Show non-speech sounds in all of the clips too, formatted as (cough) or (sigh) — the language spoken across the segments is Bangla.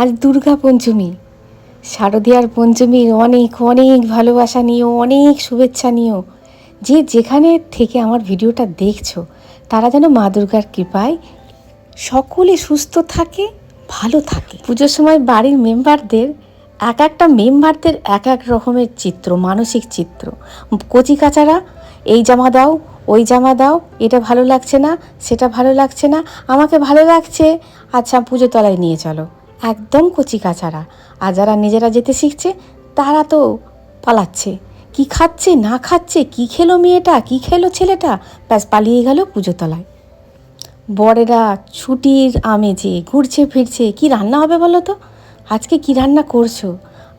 আজ দুর্গা পঞ্চমী। শারদীয়ার পঞ্চমীর অনেক অনেক ভালোবাসা নিও, অনেক শুভেচ্ছা নিও। যে যেখানে থেকে আমার ভিডিওটা দেখছ, তারা যেন মা দুর্গার কৃপায় সকলে সুস্থ থাকে, ভালো থাকে। পুজোর সময় বাড়ির মেম্বারদের, এক একটা মেম্বারদের এক এক রকমের চিত্র, মানসিক চিত্র। কচি কাচারা, এই জামা দাও, ওই জামা দাও, এটা ভালো লাগছে না, সেটা ভালো লাগছে না, আমাকে ভালো লাগছে আচ্ছা পুজো তলায় নিয়ে চলো। একদম কচি কাচারা আর যারা নিজেরা যেতে শিখছে, তারা তো পালাচ্ছে। কি খাচ্ছে, না খাচ্ছে, কি খেলো মেয়েটা, কি খেলো ছেলেটা, ব্যাস পালিয়ে গেল পুজো তলায় বরেরা ছুটির আমেজে ঘুরছে ফিরছে, কি রান্না হবে বলো তো? আজকে কি রান্না করছ?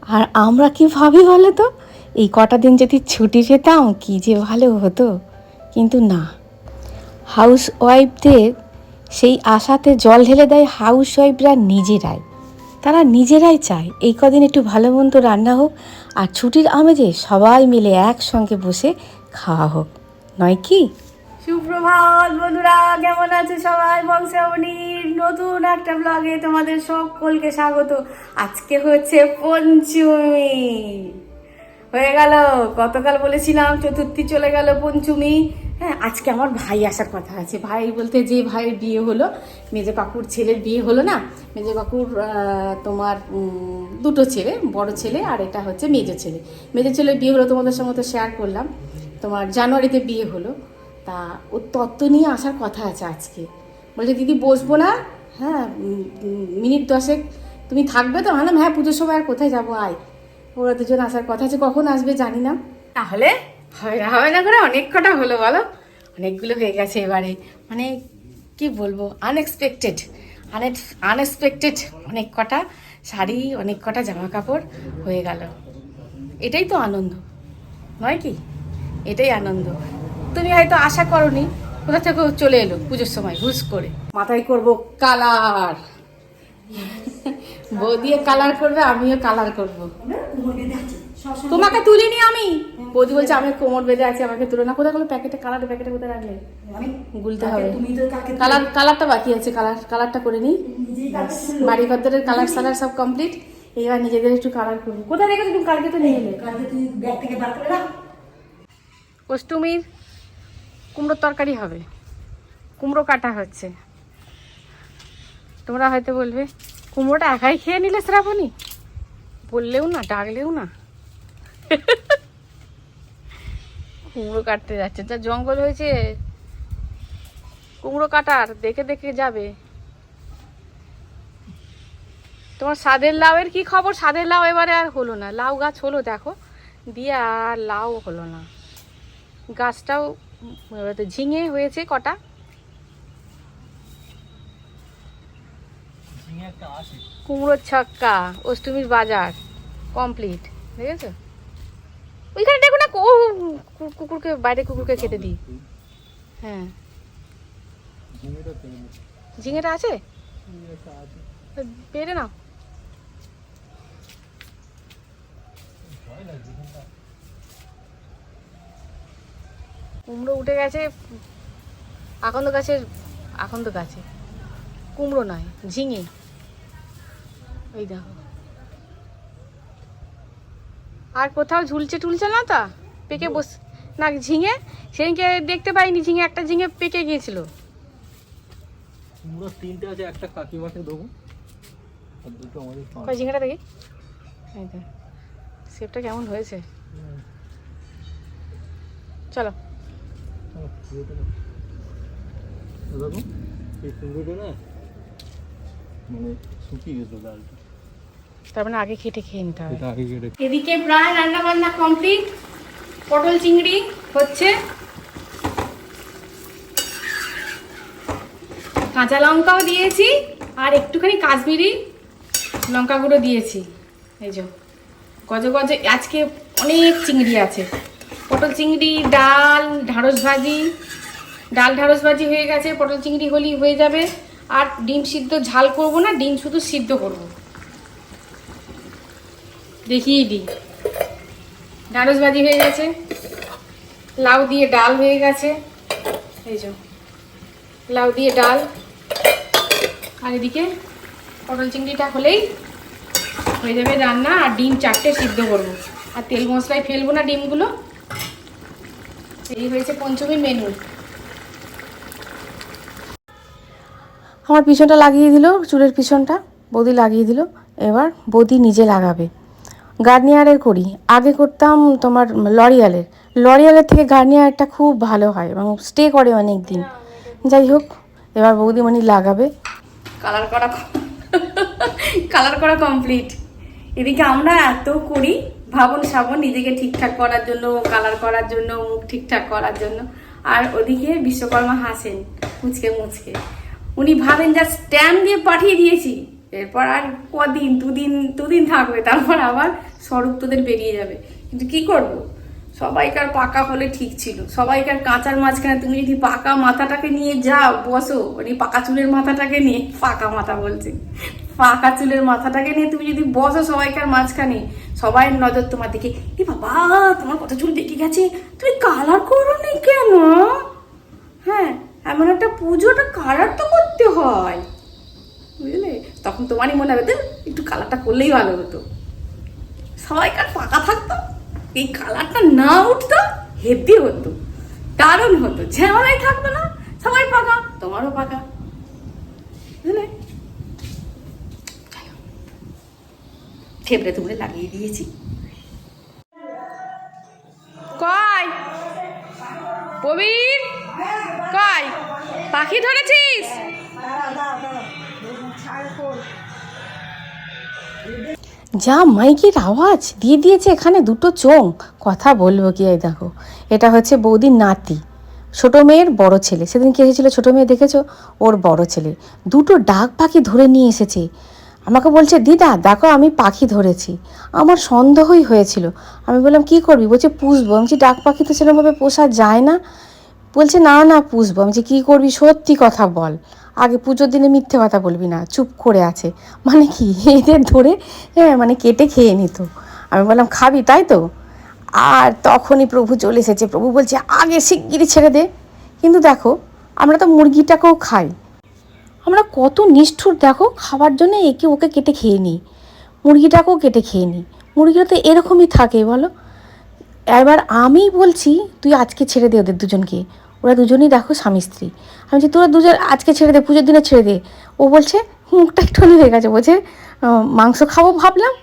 আর আমরা কি ভাবি বলো তো? এই কটা দিন যদি ছুটি পেতাম, কি যে ভালো হতো। কিন্তু না। হাউস ওয়াইফদের সেই আশাতে জল ঢেলে দেয় হাউস ওয়াইফরা নিজেরাই। তারা নিজেরাই চায় এই কদিন একটু ভালো মন্দ রান্না হোক আর ছুটির আমেজে সবাই মিলে একসঙ্গে বসে খাওয়া হোক। নয় কি? সুপ্রভাত বন্ধুরা, কেমন আছে সবাই? বংশাবনীর নতুন একটা ব্লগে তোমাদের সকলকে স্বাগত। আজকে হচ্ছে পঞ্চমী। হয়ে গেল, গতকাল বলেছিলাম চতুর্থী চলে গেল পঞ্চমী। হ্যাঁ আজকে আমার ভাই আসার কথা আছে। ভাই বলতে যে ভাইয়ের বিয়ে হলো, মেজে কাকুর ছেলের বিয়ে হলো না? মেজে কাকুর তোমার দুটো ছেলে, বড় ছেলে আর এটা হচ্ছে মেজো ছেলে। মেজো ছেলের বিয়ে হলো তোমাদের সঙ্গে তো শেয়ার করলাম। তোমার জানুয়ারিতে বিয়ে হলো। তা ও তত্ত্ব নিয়ে আসার কথা আছে আজকে। বলছে, দিদি, বসবো না? হ্যাঁ মিনিট দশেক। তুমি থাকবে তো? বললাম হ্যাঁ পুজোর সময় আর কোথায় যাব? আয়। ওরা দুজন আসার কথা আছে কখন আসবে জানি না। তাহলে হয় না হবে না করে অনেক কটা হলো বলো? অনেকগুলো হয়ে গেছে এবারে। মানে কি বলব আনএক্সপেক্টেড আনএক্সপেক্টেড অনেক কটা শাড়ি অনেক কটা জামা কাপড় হয়ে গেল। এটাই তো আনন্দ নয় কি? এটাই আনন্দ। তুমি হয়তো আশা করনি কোথা থেকে চলে এলো পুজোর সময় হুস করে। মাথায় করব কালার। বউ দিয়ে কালার করবে আমিও কালার করব। তোমাকে তুলিনি আমি। বৌদি বলছে আমি কোমর বেঁধে আছি আমাকে তুলে না। কোথায় গেলো? প্যাকেটে কালার প্যাকেটে কোথায় রাখলে? গুলতে হবে। কালার কালারটা বাকি আছে কালার কালারটা করে নিই বাড়ি ঘরদের কালার সালার সব কমপ্লিট এবার নিজেদের একটু কালার করব। কোথায় রেখেছো? তুমি কালকে তো নিয়ে এলে। অষ্টমীর কুমড়োর তরকারি হবে। কুমড়ো কাটা হচ্ছে। তোমরা হয়তো বলবে কুমড়োটা একাই খেয়ে নিলে শ্রাবণী? বললেও না ডাকলেও না। কুমড়ো কাটতে যাচ্ছে। যা জঙ্গল হয়েছে কুমড়ো কাটার দেখে দেখে যাবে। তোমার সাদের লাউয়ের কি খবর? সাদের লাউ এবারে আর হলো না। লাউ গাছ হলো দেখো। দিয়ে আর লাউ হলো না। গাছটাও উম, এবার তো ঝিঙে হয়েছে কটা। কুমড়োর ছক্কা, অষ্টমীর বাজার কমপ্লিট দেখেছ ওইখানে দেখো না, ও কুকুরকে বাইরে কুকুরকে খেতে দিই। হ্যাঁ। ঝিঙেটা আছে? পেরে নাও। কুমড়ো উঠে গেছে আকন্দ গাছের আকন্দ গাছে কুমড়ো নয়, ঝিঙে। ওই দেখো। আর কোথাও ঝুলছে টুলছে না তা? পেকে বস না ঝিঙে? সেদিনকে দেখতে পাইনি ঝিঙে একটা ঝিঙে পেকে গিয়েছিল। কুমড়ো তিনটে আছে একটা কাকিমাকে দেবো আর দুটো আমাদের কয় ঝিঙেটা দেখি? এই শেপটা কেমন হয়েছে? চলো। এই দেখো এই কুমড়োটা না মানে শুকিয়ে গেছে ডালটা। তার মানে আগে কেটে খেয়ে নিতে হবে। এদিকে প্রায় রান্না বান্না কমপ্লিট পটল চিংড়ি হচ্ছে। কাঁচা লঙ্কাও দিয়েছি আর একটুখানি কাশ্মীরি লঙ্কা গুঁড়ো দিয়েছি। এই যে গজ গজ আজকে অনেক চিংড়ি আছে। পটল চিংড়ি ডাল ঢাঁড়স ভাজি ডাল ঢাঁড়স ভাজি হয়ে গেছে। পটল চিংড়ি হলেই হয়ে যাবে। আর ডিম সিদ্ধ ঝাল করব না ডিম শুধু সিদ্ধ করব। দেখিয়ে দিই। ঢাঁড়স ভাজি হয়ে গেছে, লাউ দিয়ে ডাল হয়ে গেছে, এই যে, লাউ দিয়ে ডাল। আর এদিকে পটল চিংড়িটা হলেই হয়ে যাবে রান্না, আর ডিম চারটে সিদ্ধ করব। আর তেল মশলায় ফেলব না ডিমগুলো। এই হয়েছে পঞ্চমী মেনু আমার পিছনটা লাগিয়ে দিল, চুলের পিছনটা, বৌদি লাগিয়ে দিল। এবার বৌদি নিজে লাগাবে। গার্নিয়ারের করি। আগে করতাম তোমার লরিয়ালের। লরিয়ালের থেকে গার্নিয়ারটা খুব ভালো হয় এবং স্টে করে অনেক দিন যাই হোক, এবার বৌদিমণি লাগাবে। কালার করা কালার (laughs) করা কমপ্লিট এদিকে আমরা এত করি, ভাবন সাবন, নিজেকে ঠিকঠাক করার জন্য কালার করার জন্য, মুখ ঠিকঠাক করার জন্য। আর ওদিকে বিশ্বকর্মা হাসেন, মুচকে মুচকে। উনি ভাবেন যা স্ট্যাম্প দিয়ে পাঠিয়ে দিয়েছি। এরপর আর কদিন, দুদিন দুদিন থাকবে, তারপর আবার স্বরূপ তোদের বেরিয়ে যাবে। কিন্তু কি করব? সবাইকার পাকা হলে ঠিক ছিল। সবাইকার কাঁচার মাঝখানে তুমি যদি পাকা মাথাটাকে নিয়ে যাও, বসো মানে পাকা চুলের মাথাটাকে নিয়ে, পাকা মাথা বলছে, পাকা চুলের মাথাটাকে নিয়ে তুমি যদি বসো সবাইকার মাঝখানে সবাই নজর তোমার দিকে, এ বাবা, তোমার কত চুল দেখে গেছে? তুমি কালার করো নি কেন? হ্যাঁ এমন একটা পুজোটা কালার তো করতে হয়। তখন তোমারই মনে হবে "ধুর, একটু কালারটা করলেই ভালো হতো। সবাইকার পাকা থাকতো? এই কালারটা না উঠতো হেভি হতো দারুণ হতো। ঝামেলাই থাকতো না সবাই পাকা তোমারও পাকা থেবড়ে তুমড়ে লাগিয়ে দিয়েছি। কয় প্রবীর? কয় পাখি ধরেছিস? যা মাইকের আওয়াজ, দিয়ে দিয়েছে এখানে দুটো চোং কথা বলব কি এই দেখো, এটা হচ্ছে বৌদির নাতি, ছোটো মেয়ের বড় ছেলে। সেদিন কে এসেছিল ছোটো মেয়ে দেখেছ? ওর বড় ছেলে। দুটো ডাক পাখি ধরে নিয়ে এসেছে। আমাকে বলছে, দিদা, দেখো আমি পাখি ধরেছি। আমার সন্দেহই হয়েছিল। আমি বললাম, কি করবি? বলছে, পুষবো। আমি ডাক পাখি তো সেরকমভাবে পোষা যায় না। বলছে, না না, পুষবো। আমি যে কী করবি? সত্যি কথা বল। আগে পুজোর দিনে মিথ্যে কথা বলবি না, চুপ করে আছে। মানে কি? এদের ধরে হ্যাঁ মানে কেটে খেয়ে নিত। আমি বললাম, খাবি, তাই তো? আর তখনই প্রভু চলে এসেছে। প্রভু বলছে, আগে শিগগিরই ছেড়ে দে। কিন্তু দেখো, আমরা তো মুরগিটাকেও খাই। আমরা কত নিষ্ঠুর, দেখো, খাবার জন্য একে ওকে কেটে খেয়ে নিই। মুরগিটাকেও কেটে খেয়ে নিই। মুরগিরা তো এরকমই থাকে, বলো। এবার আমি বলছি, তুই আজকে ছেড়ে দে ওদের দুজনকে। ওরা দুজনেই দেখো স্বামী স্ত্রী। আমি বলছি, তোরা দুজন আজকে ছেড়ে দে, পুজোর দিনে ছেড়ে দে। ও বলছে, মুখটা একটুখানি হয়ে গেছে। বলছে মাংস খাব ভাবলাম।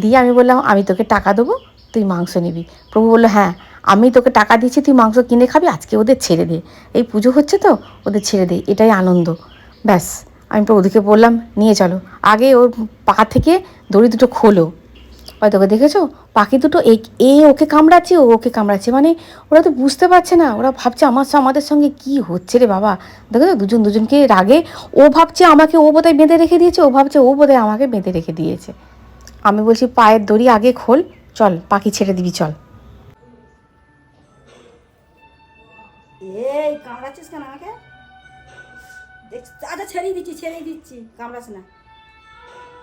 দিয়ে আমি বললাম, আমি তোকে টাকা দেবো, তুই মাংস নিবি। প্রভু বলল হ্যাঁ আমি তোকে টাকা দিচ্ছি তুই মাংস কিনে খাবি, আজকে ওদের ছেড়ে দে। এই পুজো হচ্ছে তো, ওদের ছেড়ে দে, এটাই আনন্দ। ব্যাস, আমি প্রভুদিকে বললাম, নিয়ে চলো। আগে ওর পা থেকে দড়ি দুটো খোলো। হয়তো তোকে দেখেছ? পাখি দুটো এ ওকে কামড়াচ্ছে, ও ওকে কামড়াচ্ছে। মানে ওরা তো বুঝতে পারছে না। ওরা ভাবছে আমার আমাদের সঙ্গে কি হচ্ছে রে বাবা? দেখো তো দুজন, দুজনকে রাগে ও ভাবছে আমাকে ও বোধহয় বেঁধে রেখে দিয়েছে, ও ভাবছে ও বোধহয় আমাকে বেঁধে রেখে দিয়েছে। আমি বলছি, পায়ের দড়ি আগে খোল, চল, পাখি ছেড়ে দিবি, চল। এই, কামড়াচ্ছিস কেন আমাকে? আচ্ছা ছেড়েই দিচ্ছি ছেড়েই দিচ্ছি। কামড়াস না।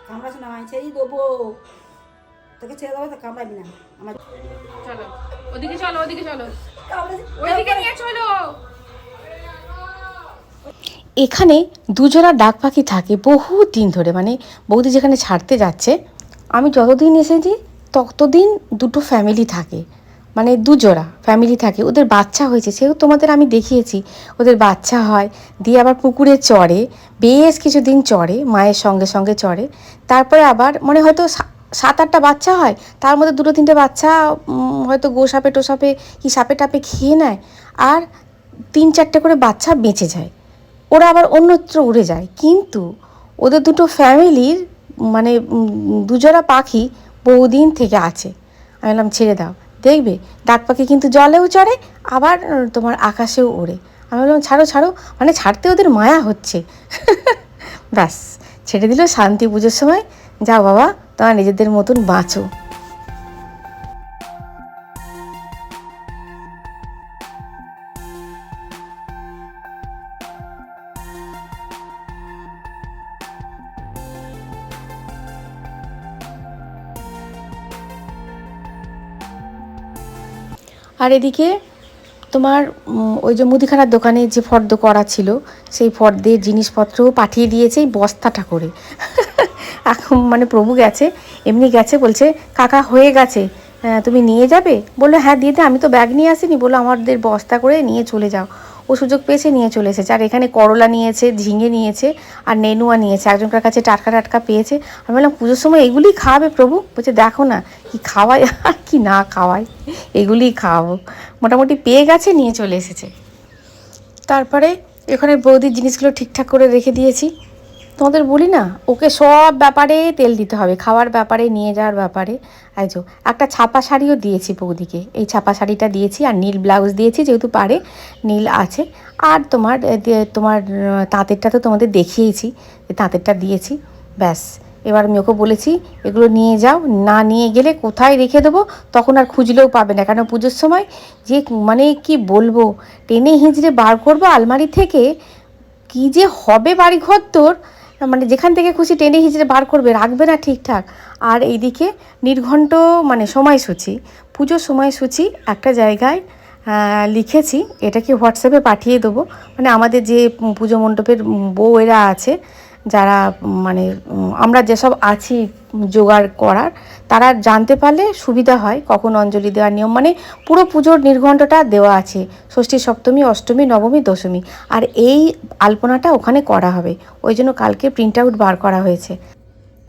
কামড়াস না আমি ছেড়েই দেবো। তোকে ছেড়ে দেবো তো কামড়াবি না। আমার চলো। ওদিকে চলো ওদিকে চলো। ওইদিকে নিয়ে চলো। এখানে দুজোড়া ডাক পাখি থাকে বহু দিন ধরে মানে বৌদি যেখানে ছাড়তে যাচ্ছে আমি যতদিন এসেছি ততদিন দুটো ফ্যামিলি থাকে। মানে দুজোড়া ফ্যামিলি থাকে। ওদের বাচ্চা হয়েছে সেও তোমাদের আমি দেখিয়েছি। ওদের বাচ্চা হয় দিয়ে আবার পুকুরে চড়ে বেশ কিছুদিন চড়ে মায়ের সঙ্গে সঙ্গে চড়ে। তারপরে আবার মানে হয়তো সাত আটটা বাচ্চা হয়, তার মধ্যে দুটো তিনটে বাচ্চা হয়তো গো সাপে টো সাপে কি সাপে টাপে খেয়ে নেয় আর তিন চারটে করে বাচ্চা বেঁচে যায়। ওরা আবার অন্যত্র উড়ে যায়। কিন্তু ওদের দুটো ফ্যামিলির মানে দুজোড়া পাখি বহুদিন থেকে আছে। আমি বললাম, ছেড়ে দাও। দেখবে, ডাক পাখি কিন্তু জলেও চড়ে, আবার তোমার আকাশেও ওড়ে। আমি বললাম, ছাড়ো ছাড়ো। মানে ছাড়তে ওদের মায়া হচ্ছে। (laughs) ব্যাস, ছেড়ে দিল শান্তি পুজোর সময়। যাও বাবা তোমার নিজেদের মতন বাঁচো। আর এদিকে তোমার ওই যে মুদিখানার দোকানে যে ফর্দ করা ছিল, সেই ফর্দের জিনিসপত্রও পাঠিয়ে দিয়েছে এই বস্তাটা করে। মানে প্রভু গেছে, এমনি গেছে বলছে, কাকা হয়ে গেছে তুমি নিয়ে যাবে? বলল হ্যাঁ দিয়ে দে আমি তো ব্যাগ নিয়ে আসিনি। বলল, আমাদের বস্তা করে নিয়ে চলে যাও। ও সুযোগ পেয়েছে, নিয়ে চলে এসেছে। আর এখানে করলা নিয়েছে, ঝিঙে নিয়েছে, আর নেনুয়া নিয়েছে। একজনকার কাছে টাটকা টাটকা পেয়েছে। আমি বললাম, পুজোর সময় এগুলি খাওয়াবে প্রভু? বলছে, দেখো না, কি খাওয়াই আর কি না খাওয়াই এগুলিই খাওয়াবো মোটামুটি পেয়ে গেছে, নিয়ে চলে এসেছে। তারপরে এখানে বৌদির জিনিসগুলো ঠিকঠাক করে রেখে দিয়েছি। তোমাদের বলি না, ওকে সব ব্যাপারে তেল দিতে হবে, খাওয়ার ব্যাপারে, নিয়ে যাওয়ার ব্যাপারে। যো, একটা ছাপা শাড়িও দিয়েছি বৌদিকে। এই ছাপা শাড়িটা দিয়েছি আর নীল ব্লাউজ দিয়েছি যেহেতু পারে, নীল আছে। আর তোমার তোমার তাঁতেরটা তো তোমাদের দেখিয়েছি, যে তাঁতেরটা দিয়েছি, ব্যাস। এবার আমি ওকে বলেছি, এগুলো নিয়ে যাও, না নিয়ে গেলে কোথায় রেখে দেবো? তখন আর খুঁজলেও পাবে না। কেন পুজোর সময় যে মানে কি বলব, টেনে হিঁচড়ে বার করব আলমারি থেকে, কি যে হবে বাড়িঘর তোর মানে যেখান থেকে খুশি টেনে হিঁচড়ে বার করবে, রাখবে না ঠিকঠাক। আর এইদিকে নির্ঘণ্ট মানে সময়সূচি, পুজোর সময়সূচি একটা জায়গায় লিখেছি, এটাকে হোয়াটসঅ্যাপে পাঠিয়ে দেবো। মানে আমাদের যে পুজো মণ্ডপের বউয়েরা আছে, যারা মানে আমরা যেসব আছি জোগাড় করার তারা জানতে পারলে সুবিধা হয়। কখন অঞ্জলি দেওয়ার নিয়ম মানে পুরো পুজোর নির্ঘণ্টটা দেওয়া আছে। ষষ্ঠী সপ্তমী, অষ্টমী, নবমী, দশমী। আর এই আলপনাটা ওখানে করা হবে। ওই জন্য কালকে প্রিন্ট আউট বার করা হয়েছে।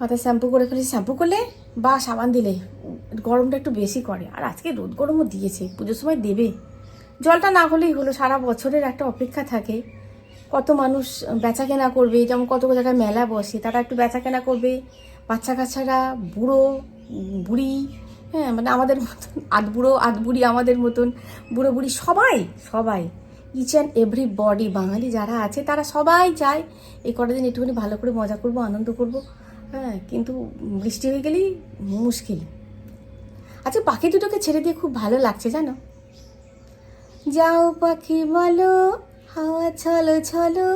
মাথায় শ্যাম্পু করে ফেলে শ্যাম্পু করলে বা সাবান দিলে গরমটা একটু বেশি করে। আর আজকে রোদ গরমও দিয়েছে। পুজোর সময় দেবে। জলটা না হলেই হলো। সারা বছরের একটা অপেক্ষা থাকে। কত মানুষ বেচা কেনা করবে। যেমন কত জায়গায় মেলা বসে, তারা একটু বেচা কেনা করবে। বাচ্চা কাচ্চারা বুড়ো বুড়ি হ্যাঁ মানে আমাদের মতন, আধ বুড়ো, আধ বুড়ি আমাদের মতন, বুড়ো বুড়ি সবাই সবাই ইচ অ্যান্ড এভরি বডি বাঙালি যারা আছে, তারা সবাই চায়, এই কটা দিন একটুখানি ভালো করে মজা করব, আনন্দ করব হ্যাঁ কিন্তু বৃষ্টি হয়ে গেলেই মুশকিল। আচ্ছা পাখি দুটোকে ছেড়ে দিয়ে খুব ভালো লাগছে, জানো? যাও পাখি বলো, হাওয়া ছলো ছলো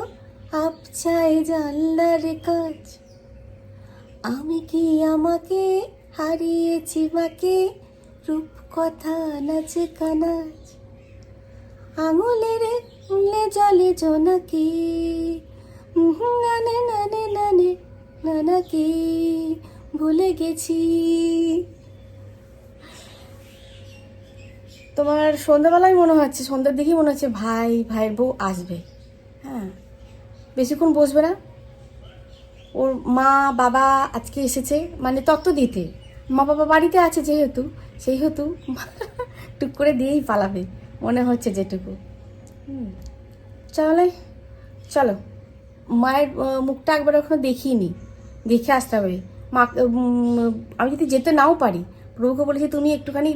আপচাই জানলার কাজ আমি কি আমাকে হারিয়েছি মাকে রূপ কথা নাচ কানাচ আঙুলের উলে জলে জোনাকি নানে নানে নানে নানাকি ভুলে গেছি। তোমার সন্ধ্যাবেলায় মনে হচ্ছে সন্ধ্যার দিকেই মনে হচ্ছে ভাই ভাইয়ের বউ আসবে। হ্যাঁ। বেশিক্ষণ বসবে না। ওর মা বাবা আজকে এসেছে মানে তত্ত্ব দিতে। মা বাবা বাড়িতে আছে যেহেতু সেহেতু (laughs) টুক করে দিয়েই পালাবে মনে হচ্ছে যেটুকু। হুম। তাহলে চলো মায়ের মুখটা একবার ওখানে দেখিনি দেখে আসতে হবে। মা আমি যদি যেতে নাও পারি প্রভুকে বলেছি তুমি একটুখানি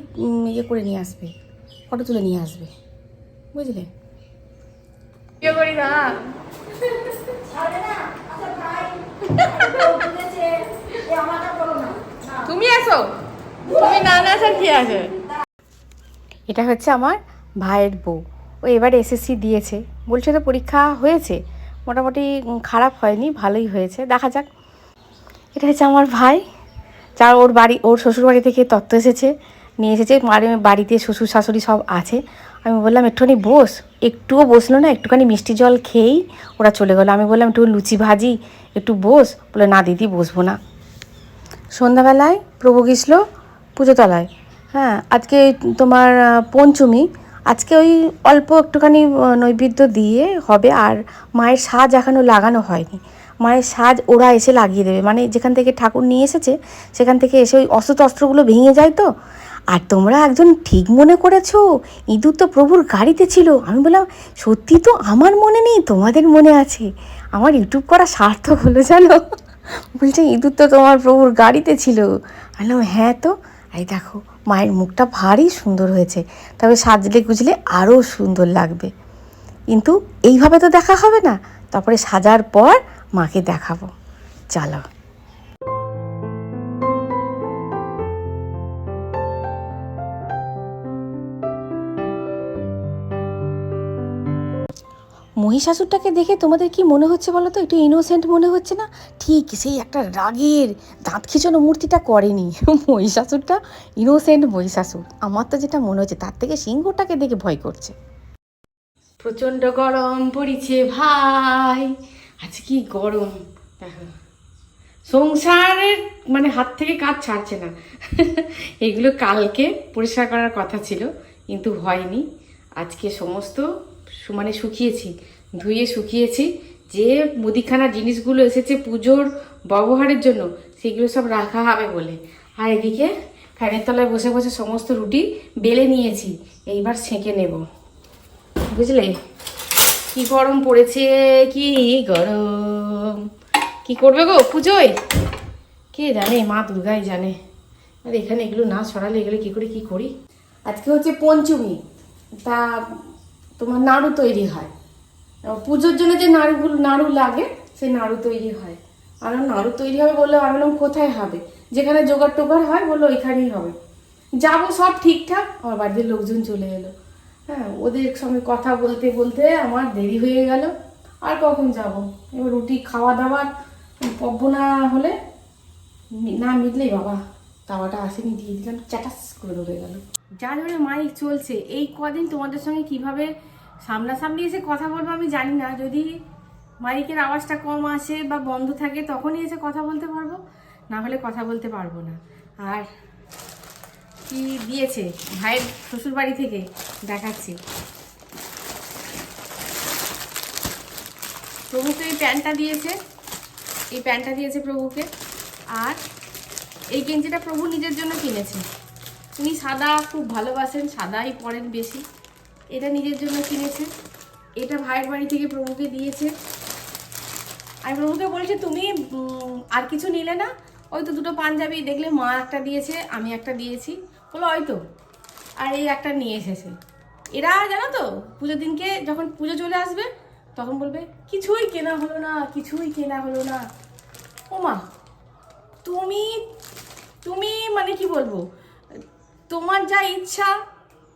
ইয়ে করে নিয়ে আসবে ফটো তুলে নিয়ে আসবে বুঝলে? ইয়ে করি না। (laughs) তুমি তুমি না না কি আছে? এটা হচ্ছে আমার ভাইয়ের বউ। ও এবার এসএসসি দিয়েছে। বলছে তো পরীক্ষা হয়েছে। মোটামুটি খারাপ হয়নি, ভালোই হয়েছে। দেখা যাক। এটা হচ্ছে আমার ভাই। যার ওর বাড়ি, ওর শ্বশুর বাড়ি থেকে তত্ত্ব এসেছে, নিয়ে এসেছে। বাড়ি বাড়িতে শ্বশুর শাশুড়ি সব আছে। আমি বললাম, একটুখানি বস। একটুও বসল না, একটুখানি মিষ্টি জল খেয়েই ওরা চলে গেলো। আমি বললাম, একটু লুচি ভাজি, একটু বস। বলে, না দিদি, বসবো না। সন্ধ্যাবেলায় প্রভু গেছিল পুজোতলায়। হ্যাঁ আজকে তোমার পঞ্চমী। আজকে ওই অল্প একটুখানি নৈবেদ্য দিয়ে হবে আর মায়ের সাজ এখনও লাগানো হয়নি। মায়ের সাজ ওরা এসে লাগিয়ে দেবে। মানে যেখান থেকে ঠাকুর নিয়ে এসেছে, সেখান থেকে এসে ওই অস্ত্র টস্ত্রগুলো ভেঙে যায় তো। আর তোমরা একজন ঠিক মনে করেছ? ইঁদুর তো প্রভুর গাড়িতে ছিল। আমি বললাম, সত্যি তো আমার মনে নেই, তোমাদের মনে আছে। আমার ইউটিউব করা সার্থক হলো, জানো? বলছে, ইঁদুর তো তোমার প্রভুর গাড়িতে ছিল। আমি হ্যাঁ তো। এই দেখো, মায়ের মুখটা ভারী সুন্দর হয়েছে, তবে সাজলে গুজলে আরও সুন্দর লাগবে। কিন্তু এইভাবে তো দেখা হবে না। তারপরে সাজার পর মাকে দেখাবো। চলো। মহিষাসুরটাকে দেখে তোমাদের কি মনে হচ্ছে বলো তো? একটু ইনোসেন্ট মনে হচ্ছে না? ঠিক, সেই একটা রাগের দাঁত খিচনো মূর্তিটা করেনি। (laughs) মহিষাসুরটা ইনোসেন্ট মহিষাসুর। আমার তো যেটা মনে হচ্ছে, তার থেকে সিংহটাকে দেখে ভয় করছে। প্রচণ্ড গরম পড়িছে ভাই। আজ কি গরম। সংসারের মানে হাত থেকে কাজ ছাড়ছে না। (laughs) এগুলো কালকে পরিষ্কার করার কথা ছিল, কিন্তু হয়নি। আজকে সমস্ত মানে শুকিয়েছি। ধুয়ে শুকিয়েছি। যে মুদিখানা জিনিসগুলো এসেছে পুজোর ব্যবহারের জন্য, সেগুলো সব রাখা হবে বলে। আর এদিকে ফ্যানের তলায় বসে বসে সমস্ত রুটি বেলে নিয়েছি, এইবার সেঁকে নেব। বুঝলে? কি গরম পড়েছে, কি গরম। কি করবে গো পুজোয়? কে জানে, মা দুর্গাই জানে। আর এখানে এগুলো না সরালে এগুলো কি করে, কি করি? আজকে হচ্ছে পঞ্চমী, তা তোমার নাড়ু তৈরি হয়। পুজোর জন্য যে নাড়ুগুলো, নাড়ু লাগে, সেই নাড়ু তৈরি হয়। আর নাড়ু তৈরি হবে বলল আমি বললাম, কোথায় হবে? যেখানে জোগাড় টোগাড় হয়, বলল ওইখানেই হবে। যাব সব ঠিকঠাক আমার বাড়িতে লোকজন চলে এলো। হ্যাঁ ওদের সঙ্গে কথা বলতে বলতে আমার দেরি হয়ে গেল। আর কখন যাব? এবার রুটি খাওয়া দাওয়ার পব্য না হলে না মিটলেই বাবা, তাওয়াটা আসেনি, দিয়ে দিলাম, চ্যাটাস করে ধরে গেল। যা ধরে মাইক চলছে, এই কদিন তোমাদের সঙ্গে কীভাবে সামনাসামনি এসে কথা বলব আমি জানি না। যদি মাইকের আওয়াজটা কম আসে বা বন্ধ থাকে, তখনই এসে কথা বলতে পারব। না হলে কথা বলতে পারব না। আর কি দিয়েছে? ভাইয়ের শ্বশুর বাড়ি থেকে দেখাচ্ছি। প্রভুকে এই প্যান্টটা দিয়েছে। এই প্যান্টটা দিয়েছে প্রভুকে। আর এই গেঞ্জিটা প্রভু নিজের জন্য কিনেছে। উনি সাদা, খুব ভালোবাসেন, সাদাই পরেন বেশি। এটা নিজের জন্য কিনেছে। এটা ভাইয়ের বাড়ি থেকে প্রভুকে দিয়েছে। আমি প্রভুকে বলেছি, তুমি আর কিছু নিলে না? ওই তো দুটো পাঞ্জাবি, দেখলে মা একটা দিয়েছে, আমি একটা দিয়েছি। বলো ওই তো। আর এই একটা নিয়ে এসেছে। এরা, জানো তো, পুজোর দিনকে যখন পুজো চলে আসবে, তখন বলবে, কিছুই কেনা হলো না, কিছুই কেনা হলো না। ও মা, তুমি তুমি মানে কি বলব? তোমার যা ইচ্ছা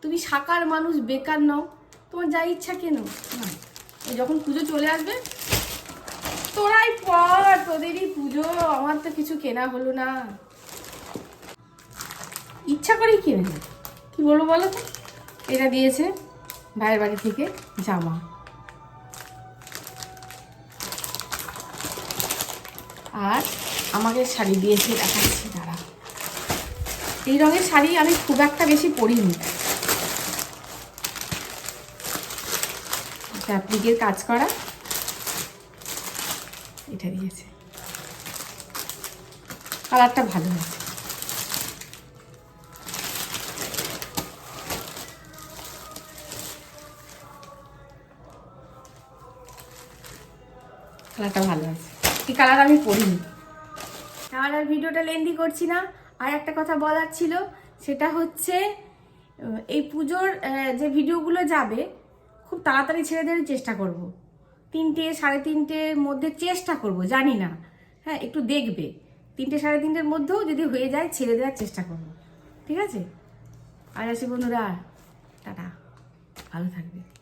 তুমি সাকার মানুষ, বেকার নও। তোমার যা ইচ্ছা কেন না যখন পুজো চলে আসবে, তোরাই পর তোদেরই পুজো। আমার তো কিছু কেনা হলো না। ইচ্ছা করেই কিনে নেবে। কি বলব বলো তো? এটা দিয়েছে ভাইয়ের বাড়ি থেকে জামা। আর আমাকে শাড়ি দিয়েছে, দেখাচ্ছি দাঁড়া। এই রঙের শাড়ি আমি খুব একটা বেশি পরিনি। অ্যাপ্লিকের কাজ করা। এটা দিয়েছে। কালারটা ভালো আছে। কালারটা ভালো আছে। এই কালার আমি পরিনি। তাহলে আর ভিডিওটা লেন্দি করছি না। আর একটা কথা বলার ছিল, সেটা হচ্ছে এই পুজোর যে ভিডিওগুলো যাবে তাড়াতাড়ি ছেড়ে দেওয়ার চেষ্টা করব। তিনটে, সাড়ে তিনটের মধ্যে চেষ্টা করব, জানি না। হ্যাঁ একটু দেখবে। তিনটে, সাড়ে তিনটের মধ্যেও যদি হয়ে যায়, ছেড়ে দেওয়ার চেষ্টা করব। ঠিক আছে? আর আসি বন্ধুরা। টাটা। ভালো থাকবে।